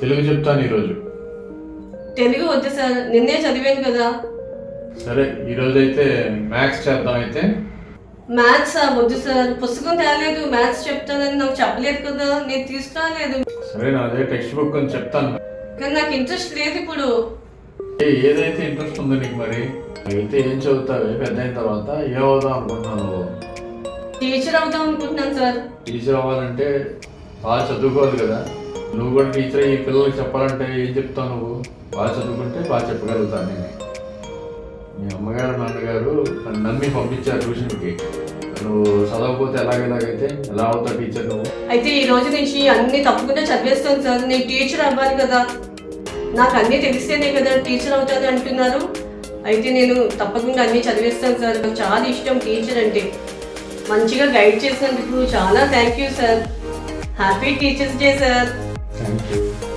తెలుగు చెప్తాను ఈరోజు. తెలుగు వద్దు సార్ నిన్నే చదివాను కదా. సరే ఈరోజు అయితే మ్యాథ్స్ చేద్దాం అయితే. మ్యాథ్స్? వద్దు సార్ పుస్తకం తేలేదు మ్యాథ్స్ చెప్తానని నాకు చెప్పలేదు కదా నేను తీసుకురాలేదు. సరే నా అదే టెక్స్ట్ బుక్ అని చెప్తాను. కానీ నాకు ఇంట్రెస్ట్ లేదు ఇప్పుడు. ఏ ఏదైతే ఇంట్రెస్ట్ ఉందో నీకు మరి? అయితే ఏం చదువుతావే? పెద్ద అయిన తర్వాత ఏమవుదాం అనుకుంటున్నావు? నువ్వు టీచర్ అవుదాం అనుకుంటున్నాను సార్. టీచర్ అవ్వాలంటే బాగా చదువుకోవాలి కదా. నువ్వు కూడా టీచర్ ఈ పిల్లలకి చెప్పాలంటే ఏం చెప్తావు నువ్వు? బాగా చదువుకుంటే బాగా చెప్పగలుగుతాను నేను. మీ అమ్మగారు నాన్నగారు నన్ను నమ్మి పంపించారు ట్యూషన్కి. నువ్వు చదవకపోతే ఎలాగెలాగైతే ఎలా అవుతావు టీచర్ నువ్వు? అయితే ఈ రోజు నుంచి అన్ని తప్పకుండా చదివేస్తాను సార్. నేను టీచర్ అవ్వాలి కదా. నాకు అన్నీ తెలిస్తేనే కదా టీచర్ అవుతాను అంటున్నారు. అయితే నేను తప్పకుండా అన్నీ చదివేస్తాను సార్. నాకు చాలా ఇష్టం టీచర్ అంటే. మంచిగా గైడ్ చేసినందుకు చాలా thank you sir. Happy teachers day sir. Thank you